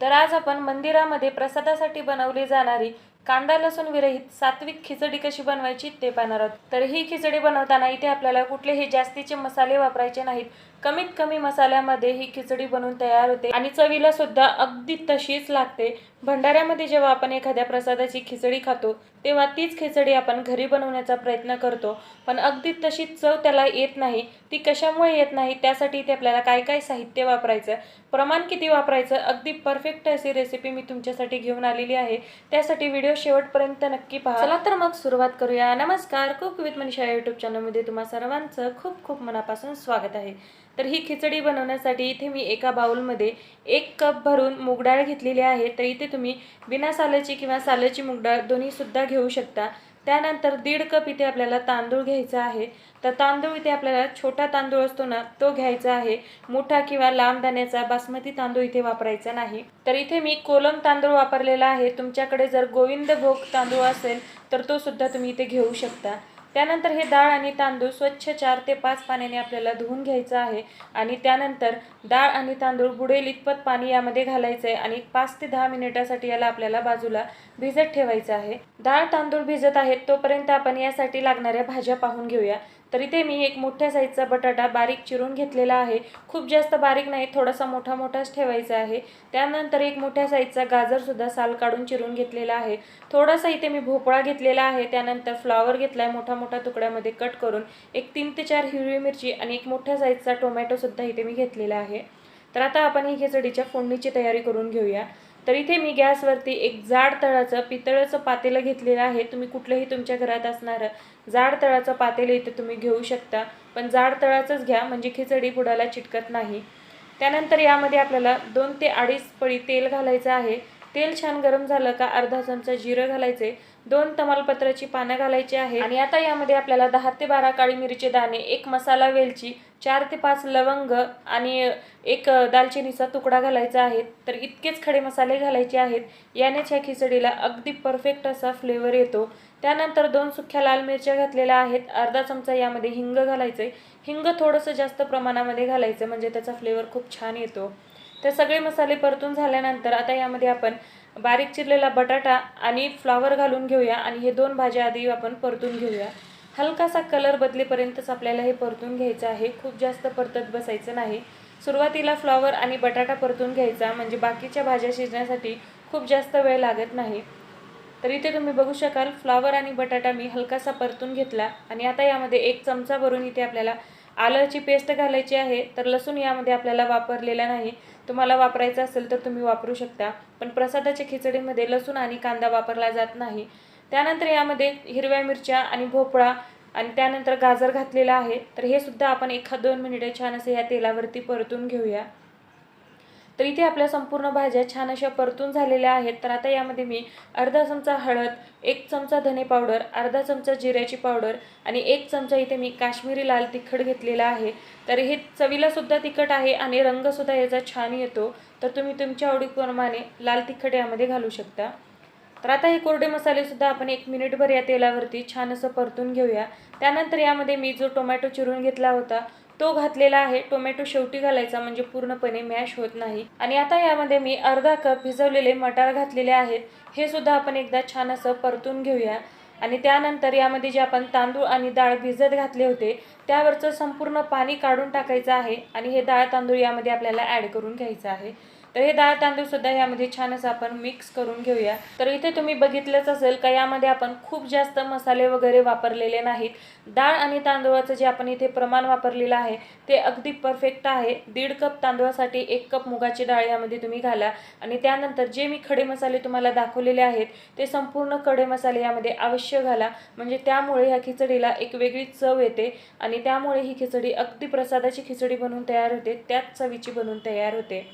तर आज आपण मंदिरामध्ये प्रसादासाठी बनवली जाणारी कांदा लसूण विरहित सात्विक खिचडी कशी बनवायची ते पाहणार आहोत. तर ही खिचडी बनवताना इथे आपल्याला कुठलेही जास्तीचे मसाले वापरायचे नाहीत. कमीत कमी मसाल्यामध्ये ही खिचडी बनवून तयार होते आणि चवीला सुद्धा अगदी तशीच लागते. भंडाऱ्यामध्ये जेव्हा आपण एखाद्या प्रसादाची खिचडी खातो तेव्हा तीच खिचडी आपण घरी बनवण्याचा प्रयत्न करतो. पण अगदी तशी चव त्याला येत नाही. ती कशामुळे येत नाही त्यासाठी इथे आपल्याला काय काय साहित्य वापरायचं प्रमाण किती वापरायचं अगदी परफेक्ट अशी रेसिपी मी तुमच्यासाठी घेऊन आलेली आहे. त्यासाठी व्हिडिओ शेवटपर्यंत नक्की पहा. चला तर मग सुरुवात करूया. नमस्कार कुक विथ मनीषा यूट्यूब चॅनलमध्ये तुम्हा सर्वांचं खूप खूप मनापासून स्वागत आहे. तर ही खिचडी बनवण्यासाठी इथे मी एका बाउलमध्ये एक कप भरून मुगडाळ घेतलेली आहे. तर इथे तुम्ही बिना सालाची किंवा सालाची मुगडाळ दोन्हीसुद्धा घेऊ शकता. त्यानंतर दीड कप इथे आपल्याला तांदूळ घ्यायचा आहे. तर तांदूळ इथे आपल्याला छोटा तांदूळ असतो ना तो घ्यायचा आहे. मोठा किंवा लांब दाण्याचा बासमती तांदूळ इथे वापरायचा नाही. तर इथे मी कोलम तांदूळ वापरलेला आहे. तुमच्याकडे जर गोविंद भोग तांदूळ असेल तर तो सुद्धा तुम्ही इथे घेऊ शकता. त्यानंतर हे डाळ आणि तांदूळ स्वच्छ चार ते पाच पाण्याने आपल्याला धुवून घ्यायचं आहे. आणि त्यानंतर डाळ आणि तांदूळ बुडेल इतपत पाणी यामध्ये घालायचं आहे आणि पाच ते दहा मिनिटासाठी याला आपल्याला बाजूला भिजत ठेवायचं आहे. डाळ तांदूळ भिजत आहेत तोपर्यंत आपण यासाठी लागणाऱ्या भाज्या पाहून घेऊया. तर इथे मी एक मोठ्या साईजचा बटाटा बारीक चिरून घेतलेला आहे. खूप जास्त बारीक नाही थोडासा मोठा मोठाच ठेवायचा आहे. त्यानंतर एक मोठ्या साईजचा गाजरसुद्धा साल काढून चिरून घेतलेला आहे. थोडासा इथे मी भोपळा घेतलेला आहे. त्यानंतर फ्लावर घेतला आहे मोठा मोठा तुकड्यामध्ये कट करून. एक तीन ते चार हिरवी मिरची आणि एक मोठ्या साईजचा टोमॅटोसुद्धा इथे मी घेतलेला आहे. तर आता आपण ही खिचडीच्या फोडणीची तयारी करून घेऊया. तर इथे मी गॅसवरती एक जाड तळाचं पितळाचं पातेलं घेतलेलं आहे. तुम्ही कुठलंही तुमच्या घरात असणारं जाड तळाचं पातेलं इथे तुम्ही घेऊ शकता. पण जाड तळाचंच घ्या म्हणजे खिचडी बुडाला चिटकत नाही. त्यानंतर यामध्ये आपल्याला दोन ते अडीच पळी तेल घालायचं आहे. तेल छान गरम झालं का अर्धा चमचा जिरं घालायचे. दोन तमालपत्राची पानं घालायची आहे. आणि आता यामध्ये आपल्याला दहा ते बारा काळी मिरीचे दाणे एक मसाला वेलची चार ते पाच लवंग आणि एक दालचिनीचा तुकडा घालायचा आहे. तर इतकेच खडे मसाले घालायचे आहेत. यानेच ह्या खिचडीला अगदी परफेक्ट असा फ्लेवर येतो. त्यानंतर दोन सुख्या लाल मिरच्या घातलेल्या आहेत. अर्धा चमचा यामध्ये हिंग घालायचं. आहे हिंग थोडंसं जास्त प्रमाणामध्ये घालायचं म्हणजे त्याचा फ्लेवर खूप छान येतो. तर सगळे मसाले परतून झाल्यानंतर आता यामध्ये आपण बारीक चिरलेला बटाटा आणि फ्लावर घालून घेऊया. आणि हे दोन भाज्या आधी आपण परतून घेऊया. हलकासा कलर बदलेपर्यंतच आपल्याला हे परतून घ्यायचं आहे. खूप जास्त परतत बसायचं नाही. सुरुवातीला फ्लॉवर आणि बटाटा परतून घ्यायचा म्हणजे बाकीच्या भाज्या शिजण्यासाठी खूप जास्त वेळ लागत नाही. तर इथे तुम्ही बघू शकाल फ्लॉवर आणि बटाटा मी हलकासा परतून घेतला आणि आता यामध्ये एक चमचा भरून इथे आपल्याला आलंची पेस्ट घालायची आहे. तर लसूण यामध्ये आपल्याला वापरलेला नाही. तुम्हाला वापरायचं असेल तर तुम्ही वापरू शकता. पण प्रसादाच्या खिचडीमध्ये लसूण आणि कांदा वापरला जात नाही. त्यानंतर यामध्ये हिरव्या मिरच्या आणि भोपळा आणि त्यानंतर गाजर घातलेला आहे. तर हे सुद्धा आपण एखाद दोन मिनिटे छान असे या तेलावरती परतून घेऊया. तर इथे आपल्या संपूर्ण भाज्या छान अशा परतून झालेल्या आहेत. तर आता यामध्ये मी अर्धा चमचा हळद एक चमचा धने पावडर अर्धा चमचा जिऱ्याची पावडर आणि एक चमचा इथे मी काश्मीरी लाल तिखट घेतलेला आहे. तर हे चवीलासुद्धा तिखट आहे आणि रंगसुद्धा याचा छान येतो. तर तुम्ही तुमच्या आवडीप्रमाणे लाल तिखट यामध्ये घालू शकता. तर आता हे कोरडे मसालेसुद्धा आपण एक मिनिटभर या तेलावरती छान असं परतून घेऊया. त्यानंतर यामध्ये मी जो टोमॅटो चिरून घेतला होता तो घातलेला आहे. टोमॅटो शेवटी घालायचा म्हणजे पूर्णपणे मॅश होत नाही. आणि आता यामध्ये मी अर्धा कप भिजवलेले मटार घातलेले आहेत. हे सुद्धा आपण एकदा छान असं परतून घेऊया. आणि त्यानंतर यामध्ये जे आपण तांदूळ आणि डाळ भिजत घातले होते त्यावरचं संपूर्ण पाणी काढून टाकायचं आहे. आणि हे डाळ तांदूळ यामध्ये आपल्याला ॲड करून घ्यायचं आहे. तर हे डाळ तांदूळ सुद्धा यामध्ये छान असं आपण मिक्स करून घेऊया. तर इथे तुम्ही बघितलंच असेल का यामध्ये आपण खूप जास्त मसाले वगैरे वापरलेले नाहीत. डाळ आणि तांदूळाचं जे आपण इथे प्रमाण वापरलेलं आहे ते अगदी परफेक्ट आहे. दीड कप तांदूळासाठी एक कप मुगाची डाळ यामध्ये तुम्ही घाला. आणि त्यानंतर जे मी खडे मसाले तुम्हाला दाखवलेले आहेत ते संपूर्ण खडे मसाले यामध्ये अवश्य घाला. म्हणजे त्यामुळे ह्या खिचडीला एक वेगळी चव येते आणि त्यामुळे ही खिचडी अगदी प्रसादाची खिचडी बनवून तयार होते. त्याच चवीची बनवून तयार होते.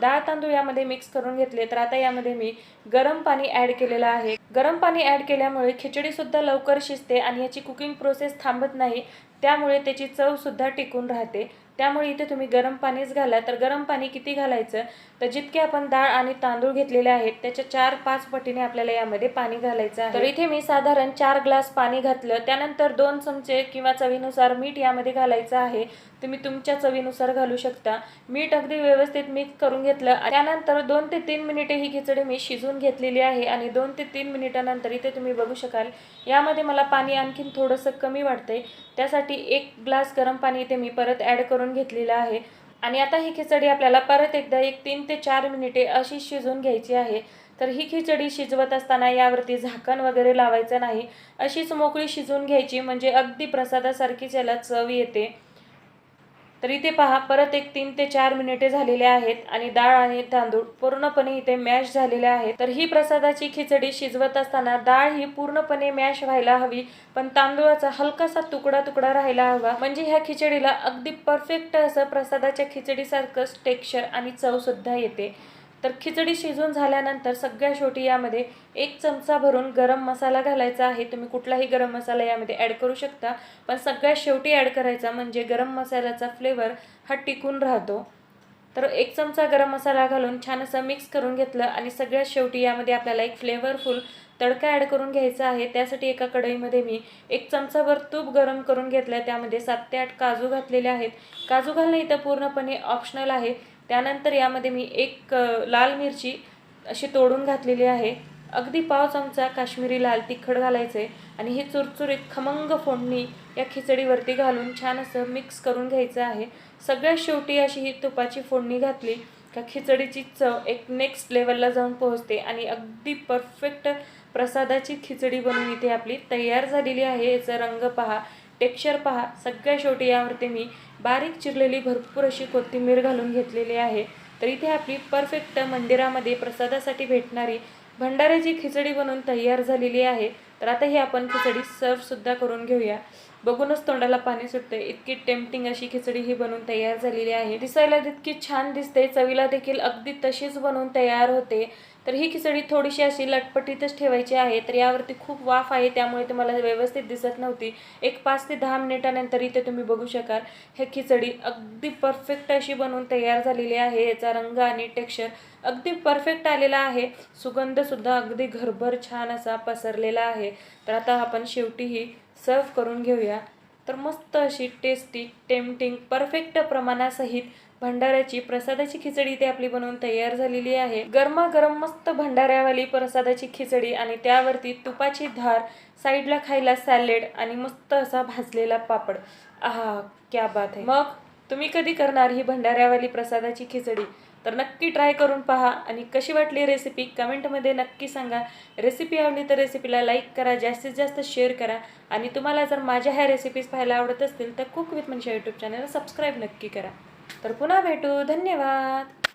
डाळ तांदूळ यामध्ये मिक्स करून घेतले तर आता यामध्ये मी गरम पाणी ॲड केलेलं आहे. गरम पाणी ॲड केल्यामुळे खिचडी सुद्धा लवकर शिजते आणि याची कुकिंग प्रोसेस थांबत नाही. त्यामुळे त्याची चवसुद्धा टिकून राहते. त्यामुळे इथे तुम्ही गरम पाणीच घाला. तर गरम पाणी किती घालायचं? तर जितके आपण डाळ आणि तांदूळ घेतलेले आहेत त्याच्या चार पाच पटीने आपल्याला यामध्ये पाणी घालायचं आहे. तर इथे मी साधारण चार ग्लास पाणी घातलं. त्यानंतर दोन चमचे किंवा चवीनुसार मीठ यामध्ये घालायचं आहे. तुम्ही तुमच्या चवीनुसार घालू शकता. मीठ अगदी व्यवस्थित मिक्स करून घेतलं. त्यानंतर दोन ते तीन मिनिटे ही खिचडी मी शिजवून घेतलेली आहे आणि दोन ते तीन मिनिटानंतर इथे तुम्ही बघू शकाल यामध्ये मला पाणी आणखीन थोडंसं कमी वाटतंय त्यासाठी एक ग्लास गरम पाणी इथे मी परत ॲड करून घेतलेलं आहे. आणि आता ही खिचडी आपल्याला परत एकदा एक तीन ते चार मिनिटे अशी शिजवून घ्यायची आहे. तर ही खिचडी शिजवत असताना यावरती झाकण वगैरे लावायचं नाही. अशीच मोकळी शिजवून घ्यायची म्हणजे अगदी प्रसादासारखीच याला चव येते. तर इथे पहा परत एक तीन ते चार मिनिटे झालेले आहेत आणि डाळ आणि तांदूळ पूर्णपणे इथे मॅश झालेले आहेत. तर ही प्रसादाची खिचडी शिजवत असताना डाळ ही पूर्णपणे मॅश व्हायला हवी पण तांदूळाचा हलकासा तुकडा तुकडा राहायला हवा. म्हणजे ह्या खिचडीला अगदी परफेक्ट असं प्रसादाच्या खिचडीसारखंच टेक्स्चर आणि चव सुद्धा येते. तर खिचडी शिजून झाल्यानंतर सगळ्या शेवटी यामध्ये एक चमचा भरून गरम मसाला घालायचा आहे. तुम्ही कुठलाही गरम मसाला यामध्ये ॲड करू शकता. पण सगळ्यात शेवटी ॲड करायचा म्हणजे गरम मसाल्याचा फ्लेवर हा टिकून राहतो. तर एक चमचा गरम मसाला घालून छान असं मिक्स करून घेतलं आणि सगळ्यात शेवटी यामध्ये आपल्याला एक फ्लेवरफुल तडका ॲड करून घ्यायचा आहे. त्यासाठी एका कढईमध्ये मी एक चमचाभर तूप गरम करून घेतलं त्यामध्ये सात ते आठ काजू घातलेले आहेत. काजू घालणं इथं पूर्णपणे ऑप्शनल आहे. त्यानंतर यामध्ये मी एक लाल मिरची अशी तोडून घातलेली आहे. अगदी पाव चमचा काश्मीरी लाल तिखट घालायचं आहे आणि ही चुरचुरीत खमंग फोडणी या खिचडीवरती घालून छान असं मिक्स करून घ्यायचं आहे. सगळ्यात शेवटी अशी ही तुपाची फोडणी घातली का खिचडीची चव एक नेक्स्ट लेवलला जाऊन पोहोचते आणि अगदी परफेक्ट प्रसादाची खिचडी बनवून इथे आपली तयार झालेली आहे. याचा रंग पहा. टेक्स्चर पहा. सगळ्या शेवटी यावरती मी बारीक चिरलेली भरपूर अशी कोथिंबीर घालून घेतलेली आहे. तर इथे आपली परफेक्ट मंदिरामध्ये प्रसादासाठी भेटणारी भंडाऱ्याची खिचडी बनवून तयार झालेली आहे. तर आता ही आपण खिचडी सर्वसुद्धा करून घेऊया. बघूनच तोंडाला पाणी सुटते इतकी टेम्पटिंग अशी खिचडी ही बनवून तयार झालेली आहे. दिसायला तितकी छान दिसते. चवीला देखील अगदी तशीच बनवून तयार होते. तर ही खिचडी थोडीशी अशी लटपटीतच ठेवायची आहे. तर यावरती खूप वाफ आहे. त्यामुळे तुम्हाला व्यवस्थित दिसत नव्हती. एक पाच ते दहा मिनिटानंतर इथे तुम्ही बघू शकाल. हे खिचडी अगदी परफेक्ट अशी बनवून तयार झालेली आहे. याचा रंग आणि टेक्स्चर अगदी परफेक्ट आलेला आहे. सुगंधसुद्धा अगदी घरभर छान असा पसरलेला आहे. तर आता आपण शेवटी ही सर्व करून घेऊया. तर मस्त अशी टेस्टी टेम्पटिंग परफेक्ट प्रमाणासहित भंडाऱ्याची प्रसादाची खिचडी ते आपली बनवून तयार झालेली आहे. गरमागरम मस्त भंडाऱ्यावाली प्रसादाची खिचडी आणि त्यावरती तुपाची धार साईडला खायला सॅलेड आणि मस्त असा भाजलेला पापड. आहा क्या बात आहे. मग तुम्ही कधी करणार ही भंडाऱ्यावाली प्रसादाची खिचडी? तर नक्की ट्राय करून पहा. आणि कशी वाटली रेसिपी कमेंटमध्ये नक्की सांगा. रेसिपी आवडली तर रेसिपीला लाईक करा. जास्तीत जास्त शेअर करा. आणि तुम्हाला जर माझ्या ह्या रेसिपीज पाहायला आवडत असतील तर कुक विथ म्हणजे यूट्यूब चॅनलला सबस्क्राईब नक्की करा. तर पुन्हा भेटू. धन्यवाद.